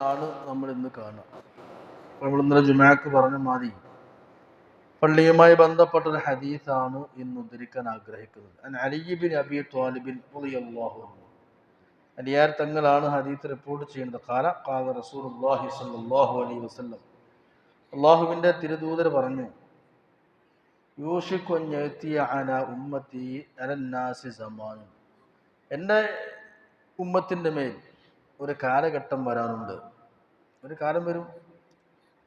ആണ് നമ്മൾ ഇന്ന് കാണുക. നമ്മൾ ഇന്നലെ ജുമാക്ക് പറഞ്ഞ മാതി പള്ളിയുമായി ബന്ധപ്പെട്ട ഒരു ഹദീസാണ് ഇന്ന് ഉദ്ധരിക്കാൻ ആഗ്രഹിക്കുന്നത്. അലിബിൻ അബി ത്വാലിബിൻ അള്ളാഹു അലിയാർ തങ്ങളാണ് ഹദീസ് റിപ്പോർട്ട് ചെയ്യുന്നത്. കാല കാല റസൂലുള്ളാഹി സ്വല്ലല്ലാഹു അലൈഹി വസല്ലം. അള്ളാഹുവിന്റെ തിരുദൂതർ പറഞ്ഞു യൂഷിക്കു അൻ യഅ്തിയ അല ഉമ്മത്തി സമാൻ എന്റെ ഉമ്മത്തിന്റെ മേൽ ഒരു കാലഘട്ടം വരാനുണ്ട്. ഒരു കാലം വരും.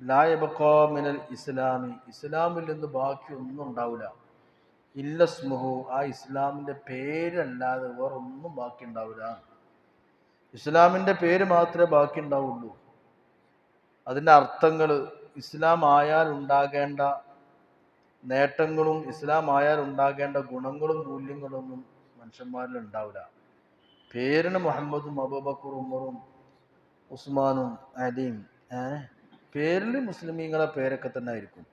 ലായബക്കോ മിനൽ ഇസ്ലാമി. ഇസ്ലാമിൽ നിന്ന് ബാക്കി ഒന്നും ഉണ്ടാവില്ല ഇല്ലസ്മുഹു. ആ ഇസ്ലാമിന്റെ പേരല്ലാതെ വേറെ ഒന്നും ബാക്കി ഉണ്ടാവില്ല ഇസ്ലാമിന്റെ പേര് മാത്രമേ ബാക്കി ഉണ്ടാവുള്ളൂ. അതിന്റെ അർത്ഥങ്ങൾ ഇസ്ലാം ആയാൽ ഉണ്ടാകേണ്ട നേട്ടങ്ങളും ഇസ്ലാം ആയാൽ ഉണ്ടാകേണ്ട ഗുണങ്ങളും മൂല്യങ്ങളൊന്നും മനുഷ്യന്മാരിൽ ഉണ്ടാവില്ല പേരിന് മുഹമ്മദും അബൂബക്കർ ഉമറും ഉസ്മാനും അലിയും പേരിൽ മുസ്ലിമീങ്ങളെ പേരൊക്കെ തന്നെ ആയിരിക്കും.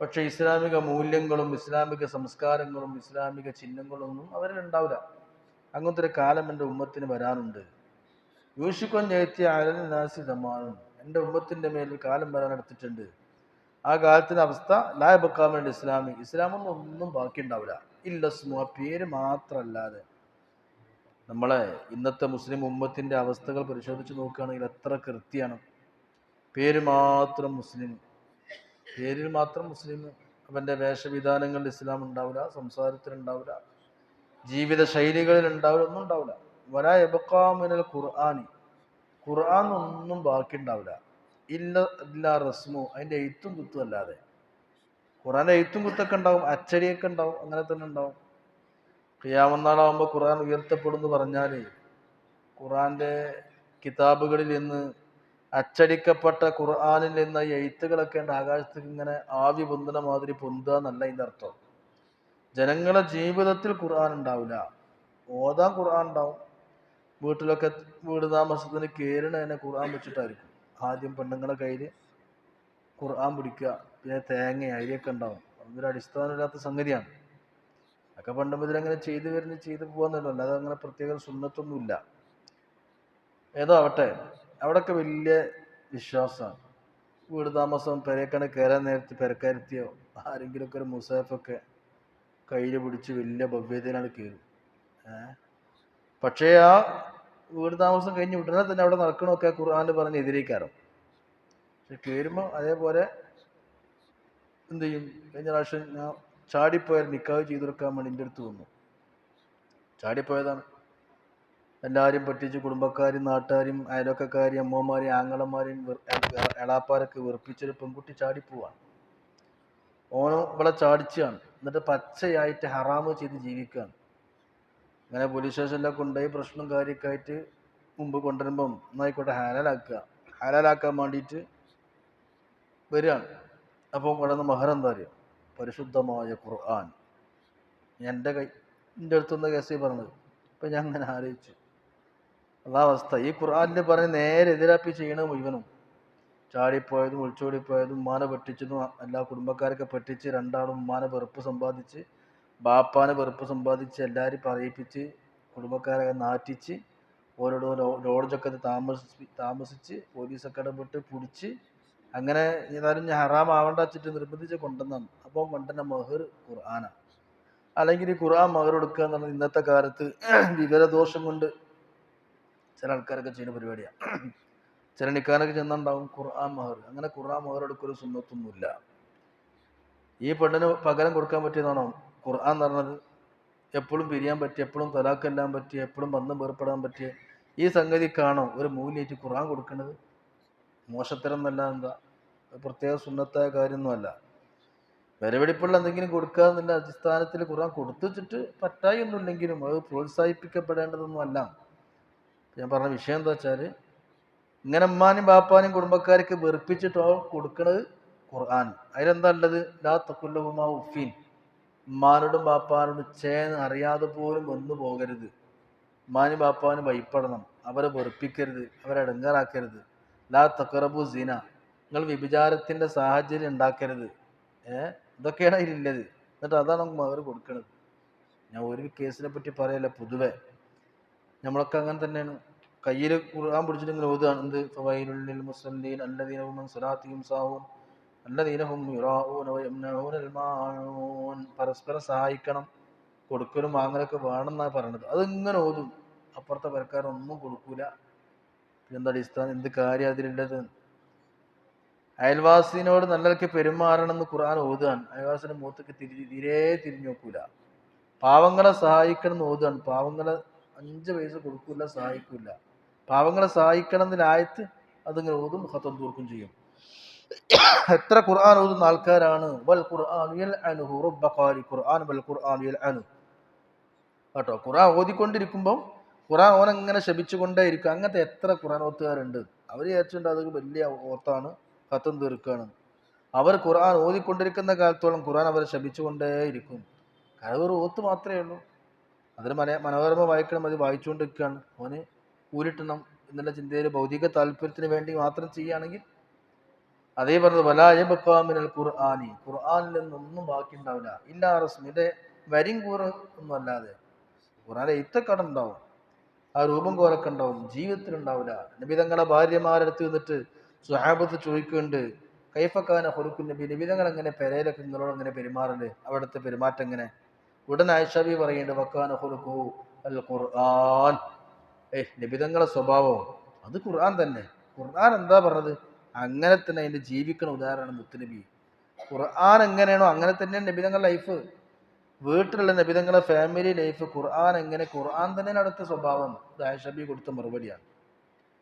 പക്ഷെ ഇസ്ലാമിക മൂല്യങ്ങളും ഇസ്ലാമിക സംസ്കാരങ്ങളും ഇസ്ലാമിക ചിഹ്നങ്ങളൊന്നും അവരിൽ ഉണ്ടാവില്ല. അങ്ങനത്തെ ഒരു കാലം എന്റെ ഉമ്മത്തിന് വരാനുണ്ട്. യൂഷിക്കൊൻ ജയത്തിയ അലനാസി നാസി എന്റെ ഉമ്മത്തിന്റെ മേലിൽ കാലം വരാൻ എടുത്തിട്ടുണ്ട്. ആ കാലത്തിന്റെ അവസ്ഥ ലായബക്കാമന്റെ ഇസ്ലാമി. ഇസ്ലാമൊന്നും ഒന്നും ബാക്കി ഉണ്ടാവില്ല ഇല്ലസ്മു ആ പേര് മാത്രമല്ലാതെ. നമ്മളെ ഇന്നത്തെ മുസ്ലിം ഉമ്മത്തിന്റെ അവസ്ഥകൾ പരിശോധിച്ച് നോക്കുകയാണെങ്കിൽ എത്ര കൃത്യമാണ് പേര് മാത്രം മുസ്ലിം. പേരിൽ മാത്രം മുസ്ലിം അവന്റെ വേഷവിധാനങ്ങളിൽ ഇസ്ലാം ഉണ്ടാവില്ല സംസാരത്തിൽ ഉണ്ടാവില്ല ജീവിത ശൈലികളിൽ ഉണ്ടാവില്ല ഒന്നും ഉണ്ടാവില്ല. വരാ എബക്കാമിനൽ ഖുർആാനി. ഖുർആൻ ഒന്നും ബാക്കി ഉണ്ടാവില്ല. ഇല്ല ഇല്ല റസ്മു. അതിന്റെ എഴുത്തും കുത്തും അല്ലാതെ. ഖുർആന്റെ എഴുത്തും കുത്തൊക്കെ ഉണ്ടാവും അച്ചടിയൊക്കെ ഉണ്ടാവും അങ്ങനെ തന്നെ ഉണ്ടാവും. ഖിയാമന്നാളാകുമ്പോൾ ഖുർആൻ ഉയർത്തപ്പെടും എന്ന് പറഞ്ഞാൽ ഖുർആന്റെ കിതാബുകളിൽ നിന്ന് അച്ചടിക്കപ്പെട്ട ഖുർആാനിൽ നിന്ന് എഴുത്തുകളൊക്കെ ഉണ്ട്. ആകാശത്തേക്ക് ഇങ്ങനെ ആവി പൊന്തുന്ന മാതിരി പൊന്തുക എന്നല്ല ഇതിന്റെ അർത്ഥം. ജനങ്ങളെ ജീവിതത്തിൽ ഖുർആൻ ഉണ്ടാവില്ല. ഓതാൻ ഖുർആൻ ഉണ്ടാവും. വീട്ടിലൊക്കെ വീട് താമസത്തിന് കയറണ തന്നെ ഖുർആൻ വെച്ചിട്ടായിരിക്കും. ആദ്യം പെണ്ണുങ്ങളെ കയ്യിൽ ഖുർആൻ പിടിക്കുക. പിന്നെ തേങ്ങ അരിയൊക്കെ ഉണ്ടാവും. അതൊരു അടിസ്ഥാനമില്ലാത്ത സംഗതിയാണ്. ഒക്കെ പണ്ട് മുതൽ അങ്ങനെ ചെയ്തു വരുന്ന ചെയ്തു പോകാന്നുള്ളൂ അല്ലാതെ അങ്ങനെ പ്രത്യേക സുന്നത്തൊന്നുമില്ല. ഏതോ ആവട്ടെ. അവിടെയൊക്കെ വലിയ വിശ്വാസമാണ്. വീട് താമസം പെരേക്കണ കയറാൻ നേരത്ത് പെരക്കാരുത്തിയോ? ആരെങ്കിലുമൊക്കെ ഒരു മുസാഫൊക്കെ കയ്യിൽ പിടിച്ച് വലിയ ഭവ്യതയിലാണ് കയറും പക്ഷേ ആ വീട് താമസം കഴിഞ്ഞ് ഉടനെ തന്നെ അവിടെ നടക്കണമൊക്കെ ഖുർആാനിൽ പറഞ്ഞ് എതിരേക്കാറും പക്ഷെ കയറുമ്പോൾ അതേപോലെ എന്ത് ചെയ്യും? കഴിഞ്ഞ പ്രാവശ്യം ഞാൻ ചാടിപ്പോയാൽ നിക്കാവ് ചെയ്തു കൊടുക്കാൻ വേണ്ടി എന്റെ അടുത്ത് വന്നു. ചാടിപ്പോയതാണ്. എല്ലാവരും പറ്റിച്ച് കുടുംബക്കാരും നാട്ടുകാരും അയലൊക്കക്കാരും അമ്മമാരെയും ആങ്ങളമാരെയും എളാപ്പാരൊക്കെ വെറുപ്പിച്ചൊരു പെൺകുട്ടി ചാടിപ്പോവാണ്. ഓനും ഇവിടെ ചാടിച്ചാണ്. എന്നിട്ട് പച്ചയായിട്ട് ഹറാമ് ചെയ്ത് ജീവിക്കുകയാണ് അങ്ങനെ പോലീസ് സ്റ്റേഷനിലൊക്കെ കൊണ്ടുപോയി പ്രശ്നം കാര്യമൊക്കെ ആയിട്ട് മുമ്പ് കൊണ്ടുവരുമ്പം എന്നായിക്കോട്ടെ ഹാലാലാക്കുക. ഹാലാലാക്കാൻ വേണ്ടിയിട്ട് വരികയാണ്. അപ്പോൾ ഇവിടെ നിന്ന് മഹർ എന്താ അറിയാം? പരിശുദ്ധമായ ഖുർആൻ. എന്റെ കൈ എന്റെ അടുത്തുനിന്ന് കേസി പറഞ്ഞത്. അപ്പം ഞാൻ അങ്ങനെ ആലോചിച്ചു. അതാ അവസ്ഥ. ഈ ഖുർആാനിൽ പറഞ്ഞ് നേരെ എതിരാപ്പി ചെയ്യണ മുഴുവനും. ചാടിപ്പോയതും ഒളിച്ചോടിപ്പോയതും ഉമ്മാനെ പെട്ടിച്ചതും എല്ലാ കുടുംബക്കാരൊക്കെ പെട്ടിച്ച് രണ്ടാളും ഉമ്മാനെ വെറുപ്പ് സമ്പാദിച്ച് ബാപ്പാനെ വെറുപ്പ് സമ്പാദിച്ച് എല്ലാവരും പറയിപ്പിച്ച് കുടുംബക്കാരെ നാറ്റിച്ച് ഓരോരോ ലോഡ്ജൊക്കെ താമസിച്ച് താമസിച്ച് പോലീസൊക്കെ ഇടപെട്ട് പിടിച്ച് അങ്ങനെ ഏതായാലും ഹറാം ആവണ്ട വെച്ചിട്ട് നിർബന്ധിച്ച് കൊണ്ടുവന്നാണ് അപ്പോൾ കൊണ്ടുവന്ന മഹർ ഖുർആന അല്ലെങ്കിൽ ഈ ഖുർആൻ മഹർ എടുക്കുക എന്ന് ഇന്നത്തെ കാലത്ത് വിവരദോഷം കൊണ്ട് ചില ആൾക്കാരൊക്കെ ചെയ്യുന്ന പരിപാടിയാണ് ചില നിക്കാനൊക്കെ ചെന്നുണ്ടാവും ഖുർആൻ മഹർ. അങ്ങനെ ഖുർആൻ മഹർ എടുക്കൊരു സുന്നത്തൊന്നുമില്ല. ഈ പെണ്ണിന് പകരം കൊടുക്കാൻ പറ്റിയതാണോ? ഖുർആൻ എന്ന് പറഞ്ഞത് എപ്പോഴും പിരിയാൻ പറ്റിയ എപ്പോഴും തലാക്കെല്ലാം പറ്റിയ എപ്പോഴും ബന്ധം വേർപ്പെടാൻ പറ്റിയ ഈ സംഗതിക്കാണോ ഒരു മൂല്യമായിട്ട് ഖുർആൻ കൊടുക്കുന്നത്? മോശത്തരം എന്നല്ല എന്താ പ്രത്യേക സുന്നത്തായ കാര്യമൊന്നുമല്ല. വിലവെടിപ്പുള്ള എന്തെങ്കിലും കൊടുക്കുക എന്നുള്ള അടിസ്ഥാനത്തിൽ ഖുർആൻ കൊടുത്തു വെച്ചിട്ട് പറ്റായി ഒന്നുമില്ലെങ്കിലും അത് പ്രോത്സാഹിപ്പിക്കപ്പെടേണ്ടതൊന്നും അല്ല ഞാൻ പറഞ്ഞ വിഷയം എന്താ വെച്ചാൽ ഇങ്ങനെ അമ്മാനും ബാപ്പാനും കുടുംബക്കാർക്ക് വെറുപ്പിച്ചിട്ടോ കൊടുക്കണത് ഖുർആൻ. അതിലെന്താ ഉള്ളത്? ലാ തക്കുല്ലുമാ ഉഫീൻ ഉമ്മാനോടും ബാപ്പാനോടും ചേന്ന് അറിയാതെ പോലും വന്നു പോകരുത്. ഉമ്മാനും ബാപ്പാനും ഭയപ്പെടണം അവരെ വെറുപ്പിക്കരുത്. അവരെ ഇടങ്ങാറാക്കരുത് ലാ തക്കറബു സീന. നിങ്ങൾ വ്യഭിചാരത്തിന്റെ സാഹചര്യം ഉണ്ടാക്കരുത്. ഏഹ് ഇതൊക്കെയാണ് അതിലുള്ളത്. എന്നിട്ട് അതാണ് അവർ കൊടുക്കുന്നത് ഞാൻ ഒരു കേസിനെ പറ്റി പറയല്ല പൊതുവെ. നമ്മളൊക്കെ അങ്ങനെ തന്നെയാണ്. കയ്യിൽ ഖുർആൻ പിടിച്ചിട്ട് ഓതുകയാണ് എന്ത് ഫവൈലുള്ളിൽ മുസല്ലീൻ അല്ലദീന ഹും മിൻ സ്വലാത്തിഹിം സാഹൂൻ അല്ലദീന ഹും യുറാഊന പരസ്പരം സഹായിക്കണം കൊടുക്കലും വാങ്ങലൊക്കെ വേണമെന്നാണ് പറയണത്. അതിങ്ങനെ ഓതും. അപ്പുറത്തെ പരക്കാരൊന്നും കൊടുക്കൂല. പിന്നെന്താ അടിസ്ഥാനം? എന്ത് കാര്യം അതിലുള്ളത്? അയൽവാസിനോട് നല്ലതൊക്കെ പെരുമാറണം എന്ന് ഖുർആൻ ഓതുകയാണ്. അയൽവാസിന്റെ മുഖത്തൊക്കെ തിരി തീരെ തിരിഞ്ഞു നോക്കൂല. പാവങ്ങളെ സഹായിക്കണം എന്ന് ഓതുകയാണ്. പാവങ്ങളെ അഞ്ച് പൈസ കൊടുക്കൂല സഹായിക്കൂല. പാവങ്ങളെ സഹായിക്കണം എന്നതിലായത്ത് അതിങ്ങനെ ഓതും ഹത്തം തീർക്കും ചെയ്യും. എത്ര ഖുർആൻ ഓതുന്ന ആൾക്കാരാണ്. വൽ ഖുർആൻ വൽ ഖുർആൻ കേട്ടോ? ഖുർആൻ ഓതിക്കൊണ്ടിരിക്കുമ്പോൾ ഖുർആൻ ഓൻ അങ്ങനെ ശപിച്ചുകൊണ്ടേ ഇരിക്കുക അങ്ങനത്തെ എത്ര ഖുറാൻ ഓത്തുകാരുണ്ട് അവർ വിചാരിച്ചിട്ടുണ്ട് അത് വലിയ ഓത്താണ് കത്തും തീർക്കുകയാണ് അവർ ഖുർആൻ ഓതിക്കൊണ്ടിരിക്കുന്ന കാലത്തോളം ഖുർആൻ അവരെ ശപിച്ചുകൊണ്ടേ ഇരിക്കും. കാരണം ഒരു ഓത്ത് മാത്രമേ ഉള്ളൂ. അതിന് മന മനോരമ വായിക്കണം അത് വായിച്ചുകൊണ്ടിരിക്കുകയാണ്. ഓന് ഊരിട്ടണം എന്നുള്ള ചിന്തയിൽ ഭൗതിക താല്പര്യത്തിന് വേണ്ടി മാത്രം ചെയ്യുകയാണെങ്കിൽ അതേ പറഞ്ഞത് വലായബക്കാമിനൽ ഖുർആാനി. ഖുർആാനിൽ നിന്നൊന്നും ബാക്കി ഉണ്ടാവില്ല. ഇല്ല റസ്മിന്റെ വരിയും കൂറ് ഒന്നും അല്ലാതെ ഖുർആാനിലെ എഴുത്തക്കട ഉണ്ടാവും. ആ രൂപം കോലൊക്കെ ഉണ്ടാവും. ജീവിതത്തിൽ ഉണ്ടാവില്ല നബി തങ്ങളെ ഭാര്യമാരെടുത്ത് നിന്നിട്ട് സുഹാബത്ത് ചോദിക്കുന്നുണ്ട് കൈഫക്കാന ഹൊറുക്കു നബി? നബി തങ്ങൾ എങ്ങനെ പെരയിലൊക്കെ നിങ്ങളോട് എങ്ങനെ പെരുമാറൽ? അവിടുത്തെ പെരുമാറ്റം എങ്ങനെ? ഉടൻ ആയിഷബി പറയുന്നുണ്ട് വക്കാന ഹൊറുക്കു അൽ ഖുർആൻ. ഏ നബിതങ്ങളെ സ്വഭാവം അത് ഖുർആൻ തന്നെ. ഖുർആൻ എന്താ പറഞ്ഞത്? അങ്ങനെ തന്നെ അതിന്റെ ജീവിക്കണ ഉദാഹരണമാണ് മുത്തുനബി. ഖുർആൻ എങ്ങനെയാണോ അങ്ങനെ തന്നെയാണ് നബിതങ്ങളുടെ ലൈഫ്. വീട്ടിലുള്ള നബിതങ്ങളെ ഫാമിലി ലൈഫ് ഖുർആൻ എങ്ങനെ ഖുർആൻ തന്നെ അടുത്ത സ്വഭാവം ദാഷബി കൊടുത്ത മറുപടിയാണ്.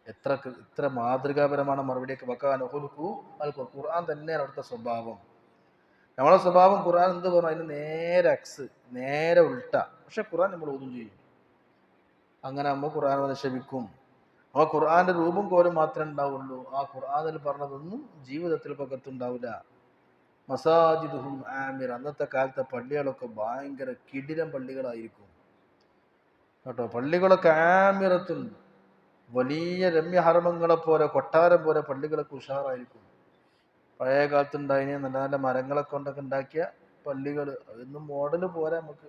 എത്ര ഇത്ര മാതൃകാപരമാണ് മറുപടിയൊക്കെ. വെക്കാൻ അൽ ഖുർആൻ തന്നെയാണ് അടുത്ത സ്വഭാവം. നമ്മളെ സ്വഭാവം ഖുർആൻ എന്ത് പറഞ്ഞു? അതിന് നേരെ അക്സ് നേരെ ഉൾട്ട. പക്ഷെ ഖുർആൻ നമ്മൾ ഓതും ചെയ്യും. അങ്ങനെ നമ്മൾ ഖുർആൻ നിക്ഷേപിക്കും ആ ഖുർആന്റെ രൂപം കോലും മാത്രമേ ഉണ്ടാവുള്ളൂ. ആ ഖുർആനിൽ പറഞ്ഞതൊന്നും ജീവിതത്തിൽ പകത്തുണ്ടാവില്ല മസാജിദുഹും ആമിർ. അന്നത്തെ കാലത്തെ പള്ളികളൊക്കെ ഭയങ്കര കിടിലം പള്ളികളായിരിക്കും. കേട്ടോ പള്ളികളൊക്കെ ആമിറത്തും വലിയ രമ്യഹർമ്മങ്ങളെ പോലെ കൊട്ടാരം പോലെ പള്ളികളൊക്കെ ഉഷാറായിരിക്കും. പഴയ കാലത്തുണ്ടായിന് നല്ല നല്ല മരങ്ങളെ കൊണ്ടൊക്കെ ഉണ്ടാക്കിയ പള്ളികൾ അതൊന്നും മോഡൽ പോരാ നമുക്ക്.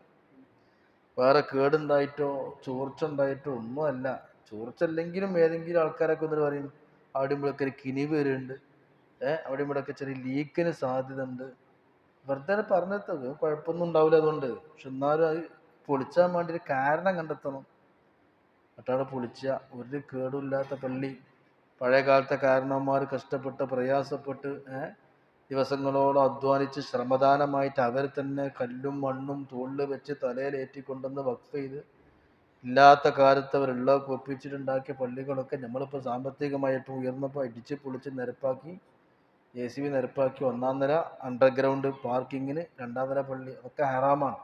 വേറെ കേടുണ്ടായിട്ടോ ചോർച്ച ഉണ്ടായിട്ടോ ഒന്നുമല്ല. ചോർച്ച അല്ലെങ്കിലും ഏതെങ്കിലും ആൾക്കാരൊക്കെ എന്നിട്ട് പറയും ഇവിടെയൊക്കെ ഒരു കിനി വരുന്നുണ്ട്. അവിടെ ഇവിടെയൊക്കെ ചെറിയ ലീക്കിന് സാധ്യത ഉണ്ട് വെറുതെ പറഞ്ഞത് കുഴപ്പമൊന്നും ഉണ്ടാവില്ല അതുകൊണ്ട്. പക്ഷെ എന്നാലും അത് പൊളിച്ചാൻ വേണ്ടി ഒരു കാരണം കണ്ടെത്തണം. മറ്റവിടെ പൊളിച്ച ഒരു കേടുമില്ലാത്ത പള്ളി. പഴയ കാലത്തെ കാരണവന്മാർ കഷ്ടപ്പെട്ട് പ്രയാസപ്പെട്ട് ദിവസങ്ങളോളം അധ്വാനിച്ച് ശ്രമദാനമായിട്ട് അവർ തന്നെ കല്ലും മണ്ണും തോളിൽ വെച്ച് തലയിലേറ്റിക്കൊണ്ടെന്ന് വക്ഫ് ചെയ്ത് ഇല്ലാത്ത കാലത്ത് അവരുള്ള ഒപ്പിച്ചിട്ടുണ്ടാക്കിയ പള്ളികളൊക്കെ നമ്മളിപ്പോൾ സാമ്പത്തികമായിട്ട് ഉയർന്നപ്പോൾ ഇടിച്ച് പൊളിച്ച് നിരപ്പാക്കി ജെ സി ബി നിരപ്പാക്കി ഒന്നാം നില അണ്ടർഗ്രൗണ്ട് പാർക്കിങ്ങിന് രണ്ടാം നില പള്ളി. അതൊക്കെ ഹറാമാണ്.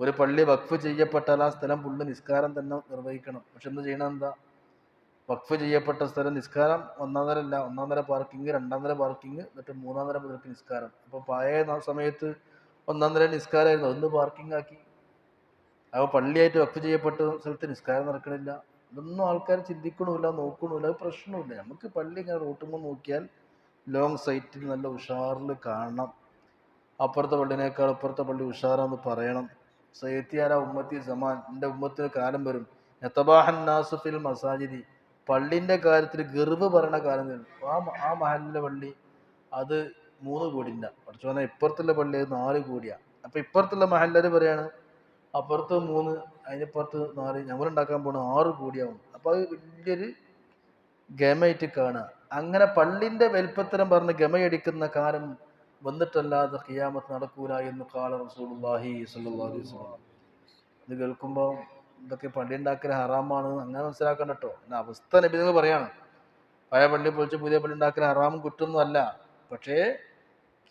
ഒരു പള്ളി വഖഫ് ചെയ്യപ്പെട്ടാൽ ആ സ്ഥലം പുള്ളി നിസ്കാരം തന്നെ നിർവഹിക്കണം. പക്ഷെ എന്ത് ചെയ്യണം എന്താ? വഖഫ് ചെയ്യപ്പെട്ട സ്ഥലം നിസ്കാരം ഒന്നാം നില അല്ല ഒന്നാം നില പാർക്കിംഗ് രണ്ടാം നില പാർക്കിംഗ് എന്നിട്ട് മൂന്നാം നില മുതൽക്ക് നിസ്കാരം. അപ്പോൾ പഴയ സമയത്ത് ഒന്നാം നില നിസ്കാരമായിരുന്നു. ഒന്ന് പാർക്കിംഗ് ആക്കി. അപ്പോൾ പള്ളിയായിട്ട് വഖഫ് ചെയ്യപ്പെട്ട സ്ഥലത്ത് നിസ്കാരം നടക്കണില്ല. ഇതൊന്നും ആൾക്കാർ ചിന്തിക്കണമില്ല നോക്കണമില്ല പ്രശ്നമില്ല. നമുക്ക് പള്ളി ഇങ്ങനെ നോക്കിയാൽ ലോങ് സൈറ്റിൽ നല്ല ഉഷാറിൽ കാണണം. അപ്പുറത്തെ പള്ളിനേക്കാൾ അപ്പുറത്തെ പള്ളി ഉഷാറാന്ന് പറയണം. സൈത്യാര ഉമ്മത്തി സമാൻ? എന്റെ ഉമ്മത്തിന് കാലം വരും. എത്തബാഹൻ നാസുഫിൽ മസാജിദി. പള്ളിന്റെ കാര്യത്തിൽ ഗർവ് പറയണ കാലം വരും. ആ ആ മഹലിലെ പള്ളി അത് മൂന്ന് കോടിന്റെ പറഞ്ഞാൽ ഇപ്പുറത്തുള്ള പള്ളി അത് നാല് കോടിയാണ് അപ്പം ഇപ്പുറത്തുള്ള മഹല്ലര് പറയാണ്? അപ്പുറത്ത് മൂന്ന് അതിനിപ്പുറത്ത് നാല്. ഞമ്മളുണ്ടാക്കാൻ പോണ ആറ് കോടിയാവും. അപ്പോൾ അത് വലിയൊരു ഗെയിമായിട്ട് കാണുക. അങ്ങനെ പള്ളിന്റെ വലിപ്പത്തരം പറഞ്ഞ് ഗമയടിക്കുന്ന കാലം വന്നിട്ടല്ലാതെ ഖിയാമത്ത് നടക്കൂല എന്ന് കാല അലൈഹി വസല്ലം. ഇത് കേൾക്കുമ്പോൾ ഇതൊക്കെ പള്ളി ഉണ്ടാക്കൽ ഹറാമാണ് അങ്ങനെ മനസ്സിലാക്കണം കേട്ടോ എന്റെ അവസ്ഥ നബി നിങ്ങൾ പറയാണ്. പഴയ പള്ളി പൊളിച്ച് പുതിയ പള്ളി ഉണ്ടാക്കൽ ഹറാമും കുറ്റമൊന്നും അല്ല. പക്ഷേ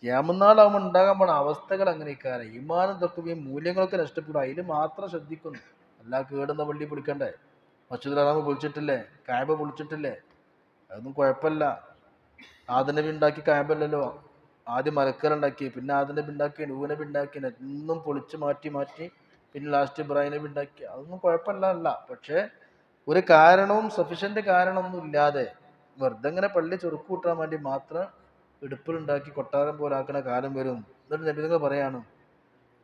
ക്യാമനാളാകുമ്പോൾ ഉണ്ടാകാൻ പോണ അവസ്ഥകൾ അങ്ങനെയൊക്കെ ഇമാനം തൊക്കുകയും മൂല്യങ്ങളൊക്കെ നഷ്ടപ്പെടും. അതിൽ മാത്രം ശ്രദ്ധിക്കുന്നു. അല്ല കേടുന്ന പള്ളി പൊളിക്കണ്ടേ? മസ്ജിദ് ഹറാമ് പൊളിച്ചിട്ടില്ലേ? കായബ പൊളിച്ചിട്ടില്ലേ? അതൊന്നും കുഴപ്പമില്ല. ആദനബി ഉണ്ടാക്കി കായമ്പല്ലല്ലോ ആദ്യം മലക്കലുണ്ടാക്കി പിന്നെ ആദനബി ഉണ്ടാക്കി നൂനബി ഉണ്ടാക്കി എന്നും പൊളിച്ച് മാറ്റി മാറ്റി പിന്നെ ലാസ്റ്റ് ഇബ്രാഹിം നബി ഉണ്ടാക്കി അതൊന്നും കുഴപ്പമില്ല പക്ഷേ ഒരു കാരണവും സഫീഷ്യന്റ് കാരണമൊന്നും ഇല്ലാതെ വെറുതെ ഇങ്ങനെ പള്ളി ചുരുക്ക് കൂട്ടാൻ വേണ്ടി മാത്രം ഇടുപ്പിലുണ്ടാക്കി കൊട്ടാരം പോലെ ആക്കണ കാലം വരും. എന്നിട്ട് നബിതങ്ങൾ പറയാണ്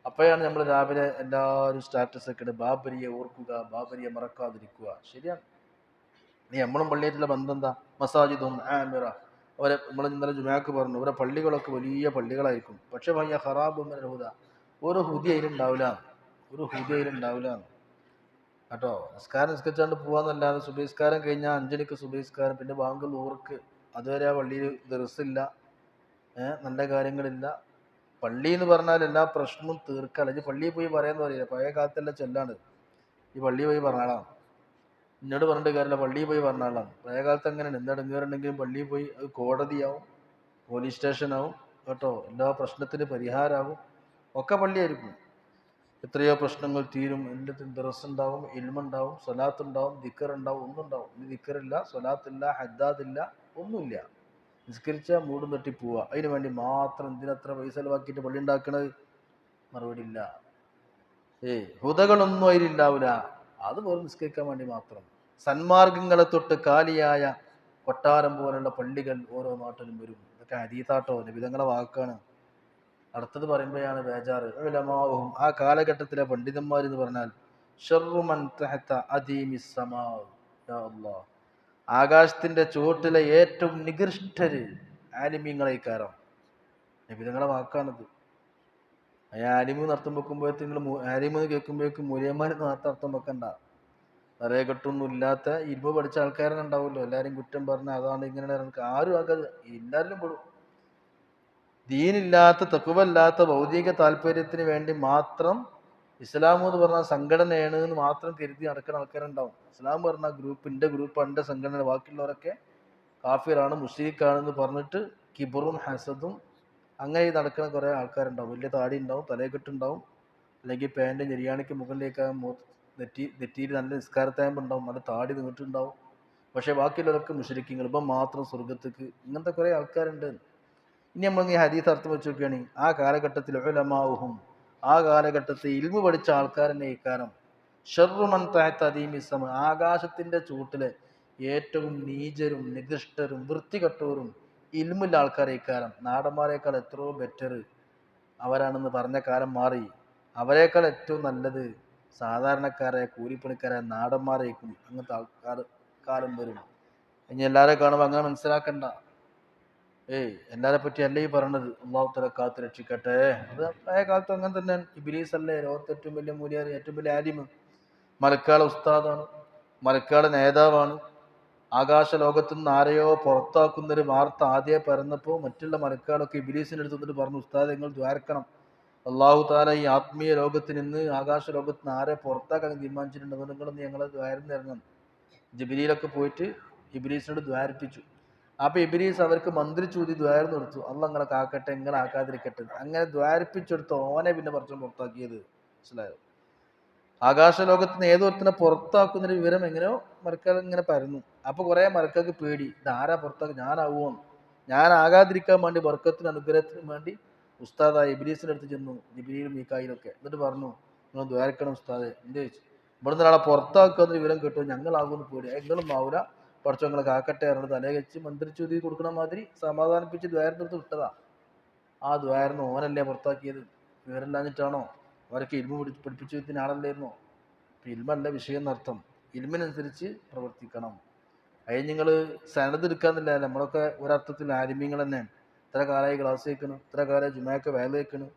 അപ്പോഴാണ് നമ്മൾ രാവിലെ എല്ലാവരും സ്റ്റാറ്റസ് ഒക്കെ ഇടുക ബാബരിയെ ഓർക്കുക ബാബരിയെ മറക്കാതിരിക്കുക. ശരിയാണ്. നീ നമ്മളും പള്ളിയായിട്ടുള്ള ബന്ധം എന്താ മസാജിദും ആമിറ. അവരെ നമ്മൾ ഇന്നലെ ജുമാക്ക് പറഞ്ഞു. ഇവരെ പള്ളികളൊക്കെ വലിയ പള്ളികളായിരിക്കും. പക്ഷെ ഭയ്യ ഹറാബും ഹുദ. ഒരു ഹുദി അതിലുണ്ടാവില്ല ഒരു ഹുദി അതിലുണ്ടാവില്ല കേട്ടോ? നിസ്കാരം നിസ്കരിച്ചാണ്ട് പോവാന്നല്ലാതെ സുബഹിസ്കാരം കഴിഞ്ഞാൽ അഞ്ചണിക്ക് സുബഹിസ്കാരം. പിന്നെ ബാങ്ക് നൂറുക്ക് അതുവരെ ആ പള്ളിയിൽ ഏഹ് നല്ല കാര്യങ്ങളില്ല. പള്ളി എന്ന് പറഞ്ഞാൽ എല്ലാ പ്രശ്നവും തീർക്കുക അല്ലെങ്കിൽ പള്ളിയിൽ പോയി പറയാന്ന് പറയില്ല പഴയ കാലത്തെല്ലാം ചെല്ലാണ്. ഈ പള്ളിയിൽ പോയി പറഞ്ഞാളാണ്. എന്നോട് പറഞ്ഞിട്ട് കാര്യമില്ല പള്ളിയിൽ പോയി പറഞ്ഞാളാണ് പഴയ കാലത്ത് അങ്ങനെയാണ് എന്താ ഇടങ്ങേറുണ്ടെങ്കിലും പള്ളിയിൽ പോയി അത് കോടതിയാവും പോലീസ് സ്റ്റേഷനാവും കേട്ടോ. എല്ലാ പ്രശ്നത്തിന് പരിഹാരമാവും ഒക്കെ പള്ളിയായിരിക്കും. എത്രയോ പ്രശ്നങ്ങൾ തീരും. എല്ലാത്തിനും ദറസ് ഉണ്ടാവും ഇൽമുണ്ടാവും സ്വലാത്ത് ഉണ്ടാവും ദിക്കർ ഉണ്ടാവും ഒന്നും ഉണ്ടാവും. ഇനി ദിക്കറില്ല സ്വലാത്തില്ല ഹദ്ദാദില്ല ഒന്നുമില്ല. നിസ്കരിച്ചാൽ മൂടും തട്ടി പോവുക അതിന് വേണ്ടി മാത്രം എന്തിനത്ര പൈസ ചെലവാക്കിയിട്ട് പള്ളി ഉണ്ടാക്കണത്? മറുപടി ഇല്ല. ഏയ് ഹുതകളൊന്നും അതിലുണ്ടാവില്ല അത് നിസ്കരിക്കാൻ വേണ്ടി മാത്രം. സന്മാർഗങ്ങളെ തൊട്ട് കാലിയായ കൊട്ടാരം പോലുള്ള പള്ളികൾ ഓരോ നാട്ടിലും വരും. ഇതൊക്കെ അരീതാട്ടോ നിബിതങ്ങളെ വാക്കാണ്. അടുത്തത് പറയുമ്പോഴാണ് ബേജാറ്. ഉലമാവും ആ കാലഘട്ടത്തിലെ പണ്ഡിതന്മാർ എന്ന് പറഞ്ഞാൽ ഷർറുമൻ തഹത്ത ചുവട്ടിലെ ഏറ്റവും നികൃഷ്ടര് ആലിമ്യങ്ങളെ കാരം നബിതങ്ങളെ വാക്കാണത്. ആ ആലിമ് നടത്തം വെക്കുമ്പോഴത്തേക്കും ആലിമ് കേൾക്കുമ്പോഴേക്കും മൂല്യന്മാർ നടത്തം വെക്കണ്ട. നിറയെ ഇല്ലാത്ത ഇരുമ്പ് പഠിച്ച ആൾക്കാരെ ഉണ്ടാവുമല്ലോ എല്ലാവരും കുറ്റം പറഞ്ഞ അതാണ് ഇങ്ങനെ ആരും ആകാതെ എല്ലാവരിലും പെടും. ദീനില്ലാത്ത തെക്കുവല്ലാത്ത ഭൗതിക താല്പര്യത്തിന് വേണ്ടി മാത്രം ഇസ്ലാം എന്ന് പറഞ്ഞ സംഘടനയാണ് എന്ന് മാത്രം കരുതി നടക്കുന്ന ആൾക്കാരുണ്ടാവും. ഇസ്ലാം പറഞ്ഞ ഗ്രൂപ്പ് എന്റെ ഗ്രൂപ്പ് എന്റെ സംഘടന ബാക്കിയുള്ളവരൊക്കെ കാഫിറാണ് എന്ന് പറഞ്ഞിട്ട് കിബറും ഹസദും അങ്ങനെ നടക്കുന്ന കുറേ ആൾക്കാരുണ്ടാവും. വലിയ താടി ഉണ്ടാവും തലയെക്കെട്ടുണ്ടാവും. അല്ലെങ്കിൽ പാന്റ് ഞെരിയാണിക്ക് മുകളിലേക്ക് നെറ്റി നെറ്റിയിൽ നല്ല നിസ്കാരത്തായ്മ ഉണ്ടാവും നല്ല താടി നീട്ടുണ്ടാവും പക്ഷേ ബാക്കിയുള്ളവരൊക്കെ മുഷരിക്കുങ്ങൾ. ഇപ്പം മാത്രം സ്വർഗത്തേക്ക് ഇങ്ങനത്തെ കുറേ ആൾക്കാരുണ്ട്. ഇനി നമ്മൾ ഈ ഹദീസ് അർത്ഥം വെച്ച് നോക്കുകയാണെങ്കിൽ ആ കാലഘട്ടത്തിൽ ഉലമാവുഹും ആ കാലഘട്ടത്തിൽ ഇൽമു പഠിച്ച ആൾക്കാരന്റെ ഇക്കാരം. ഷെറുമൻ താഴത്തീമിസമ ആകാശത്തിന്റെ ചൂട്ടിലെ ഏറ്റവും നീചരും നികൃഷ്ടരും വൃത്തികെട്ടവരും ഇൽമുള്ള ആൾക്കാരെ ഇക്കാരം. നാടന്മാരെക്കാൾ എത്രയോ ബെറ്റർ അവരാണെന്ന് പറഞ്ഞ കാലം മാറി. അവരെക്കാൾ ഏറ്റവും നല്ലത് സാധാരണക്കാരെ കൂലിപ്പണിക്കാരെ നാടന്മാരേക്കും അങ്ങനത്തെ ആൾക്കാർ കാലം വരും. ഇനി എല്ലാവരെയും കാണുമ്പോൾ അങ്ങനെ മനസ്സിലാക്കണ്ട. ഏയ് എല്ലാരെ പറ്റി അല്ലേ ഈ പറഞ്ഞത് അള്ളാഹുത്തല തല കാത്ത് രക്ഷിക്കട്ടെ. അത് പഴയ കാലത്ത് അങ്ങനെ തന്നെ ഇബിലീസ് അല്ലേ ലോകത്ത് ഏറ്റവും വലിയ മൂല്യ ഏറ്റവും വലിയ ആലിമ്. മലക്കാള ഉസ്താദാണ് മലക്കാള നേതാവാണ്. ആകാശ ലോകത്തു നിന്ന് ആരെയോ പുറത്താക്കുന്ന ഒരു വാർത്ത ആദ്യമേ പരന്നപ്പോൾ മറ്റുള്ള മലക്കാളൊക്കെ ഇബിലീസിന്റെ അടുത്ത് വന്നിട്ട് പറഞ്ഞു ഉസ്താദ് നിങ്ങൾ ദ്വാരക്കണം. അള്ളാഹു താല ഈ ആത്മീയ ലോകത്ത് നിന്ന് ആകാശ ലോകത്ത് നിന്ന് ആരെ പുറത്താക്കാൻ തീരുമാനിച്ചിട്ടുണ്ട് അതുകൊണ്ട് ഞങ്ങൾ ദ്വാരം ഇറങ്ങണം. ജിബിലിയിലൊക്കെ പോയിട്ട് ഇബിലീസിനോട് ദ്വാരിപ്പിച്ചു. അപ്പൊ ഇബിലീസ് അവർക്ക് മന്ത്രി ചൂതി ദ്വാരം കൊടുത്തു. അല്ല നിങ്ങളെ കാക്കട്ടെ നിങ്ങളെ ആക്കാതിരിക്കട്ടെ അങ്ങനെ ദ്വാരിപ്പിച്ചെടുത്ത് ഓനെ പിന്നെ പറഞ്ഞു പുറത്താക്കിയത്. മനസ്സിലായോ? ആകാശ ലോകത്ത് നിന്ന് ഏതൊരുത്തിനെ പുറത്താക്കുന്ന വിവരം എങ്ങനെയോ മരക്കാർ ഇങ്ങനെ പരന്നു. അപ്പോൾ കുറെ മരക്കാർക്ക് പേടി ഇതാരാ പുറത്താക്കി? ഞാനാവുമോ ഞാൻ ആകാതിരിക്കാൻ വേണ്ടി വർക്കത്തിന് അനുഗ്രഹത്തിന് വേണ്ടി ഉസ്താദായ ഇബിലീസിന്റെ അടുത്ത് ചെന്നു ജിബിലിയും മീക്കായിലൊക്കെ എന്നിട്ട് പറഞ്ഞു നിങ്ങൾ ദ്വാരക്കണം ഉസ്താദെ. എന്ത് ചോദിച്ചു? ഇവിടുന്ന് ഒരാളെ പുറത്താക്കുന്ന വിവരം കിട്ടും. ഞങ്ങളാകുമെന്ന് പേടി. എങ്കിലും ആവൂല പഠിച്ചവങ്ങളെ കാക്കട്ടെ പറഞ്ഞ് തലേകച്ച് മന്ത്രിച്ചുതി കൊടുക്കണ മാതിരി സമാധാനിപ്പിച്ച് ദ്വാരത്തിനടുത്ത് വിട്ടതാ. ആ ദ്വാരം ഓനല്ലേ പുറത്താക്കിയത്? വിവരമില്ലാഞ്ഞിട്ടാണോ? അവരൊക്കെ ഇൽമ പിടി പഠിപ്പിച്ചു വിത്തിന് ആളല്ലായിരുന്നോ. അപ്പം ഇൽമല്ല വിഷയം എന്നർത്ഥം. ഇൽമിനനുസരിച്ച് പ്രവർത്തിക്കണം. അതിന് നിങ്ങൾ സനത് എടുക്കാന്നില്ല നമ്മളൊക്കെ ഒരർത്ഥത്തിൽ ആലിമ്യങ്ങൾ തന്നെയാണ് ഇത്ര കാലമായി ക്ലാസ് വെക്കണം ഇത്ര കാലമായി ജുമാക്ക് വേല വെക്കണം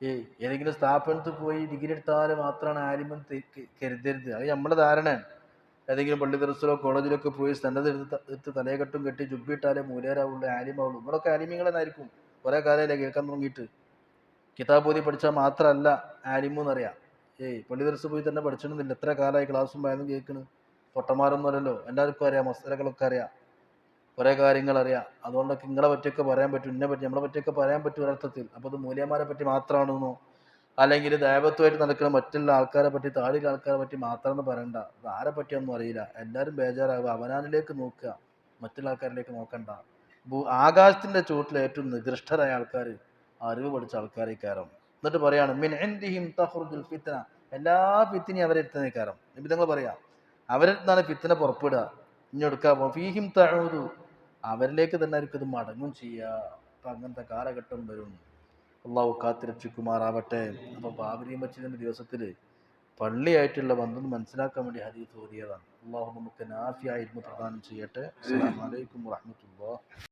ഈ ഏതെങ്കിലും സ്ഥാപനത്തിൽ പോയി ഡിഗ്രി എടുത്താൽ മാത്രമാണ് ആലിമം കരുതരുത്. അത് നമ്മുടെ ധാരണയാണ്. ഏതെങ്കിലും പള്ളി ദർസിലോ കോളേജിലൊക്കെ പോയി സന്നദ്ധ എടുത്ത് എടുത്ത് തലയെക്കെട്ടും കെട്ടി ജുബിട്ടാലേ മൂലേരാവുള്ളൂ ആലിമാവുള്ളൂ. ഇവിടെയൊക്കെ ആലിമ്യങ്ങളെന്നായിരിക്കും കുറേ കാലമല്ലേ കേൾക്കാൻ തുടങ്ങിയിട്ട്. കിതാബ് ഓതി പഠിച്ചാൽ മാത്രമല്ല ആലിമു എന്നറിയാം ഏയ് പള്ളി ദർസ് പോയി തന്നെ പഠിച്ചിടുന്നില്ല എത്ര കാലമായി ക്ലാസ്സും ഭയന്നും കേൾക്കണ്? പൊട്ടന്മാരൊന്നും അല്ലല്ലോ. എല്ലാവർക്കും അറിയാം മസ്തലകളൊക്കെ അറിയാം. കുറേ കാര്യങ്ങൾ അറിയാം അതുകൊണ്ടൊക്കെ നിങ്ങളെ പറ്റിയൊക്കെ പറയാൻ പറ്റും ഇന്നെ പറ്റി നമ്മളെ പറ്റിയൊക്കെ പറയാൻ പറ്റും ഒരർത്ഥത്തിൽ. അപ്പോൾ അത് മൂല്യന്മാരെ പറ്റി മാത്രമാണെന്നോ? അല്ലെങ്കിൽ ദൈവത്വമായിട്ട് നടക്കുന്ന മറ്റുള്ള ആൾക്കാരെ പറ്റി താഴെയുള്ള ആൾക്കാരെ പറ്റി മാത്രമെന്ന് പറയണ്ട. അത് ആരെ പറ്റിയൊന്നും അറിയില്ല. എല്ലാവരും ബേജാറാവുക. അവനാനിലേക്ക് നോക്കുക. മറ്റുള്ള ആൾക്കാരിലേക്ക് നോക്കണ്ട. ഭൂ- ആകാശത്തിന്റെ ചുവട്ടിൽ ഏറ്റവും നികൃഷ്ടരായ ആൾക്കാർ അറിവ് പഠിച്ച ആൾക്കാരെ കയറും എന്നിട്ട് പറയാണ് മിൻ ഫിത്ന. എല്ലാ ഫിത്തിനെയും അവരെ എടുത്തേ കയറും നിബിധങ്ങൾ പറയാം അവരിൽ നിന്നാണ് ഫിത്തിന പുറപ്പെടുക. ഇനി എടുക്കാൻ ഫീഹിം തഴൂതു അവരിലേക്ക് തന്നെ ആയിരിക്കും ഇത് മടങ്ങും ചെയ്യുക അപ്പം അങ്ങനത്തെ കാലഘട്ടം വരും. അള്ളാഹു കാത്തിരക്ഷിക്കുമാറാവട്ടെ. അപ്പൊ ബാബരി മസ്ജിദിന്റെ ദിവസത്തിൽ പള്ളിയായിട്ടുള്ള ബന്ധം മനസ്സിലാക്കാൻ വേണ്ടി ഹദീസ് ഓതിയതാണ്. അള്ളാഹു നമുക്ക് നാഫിയായിരുന്നു പ്രദാനം ചെയ്യട്ടെ. അസ്സലാമു അലൈക്കും വറഹ്മത്തുള്ളാഹി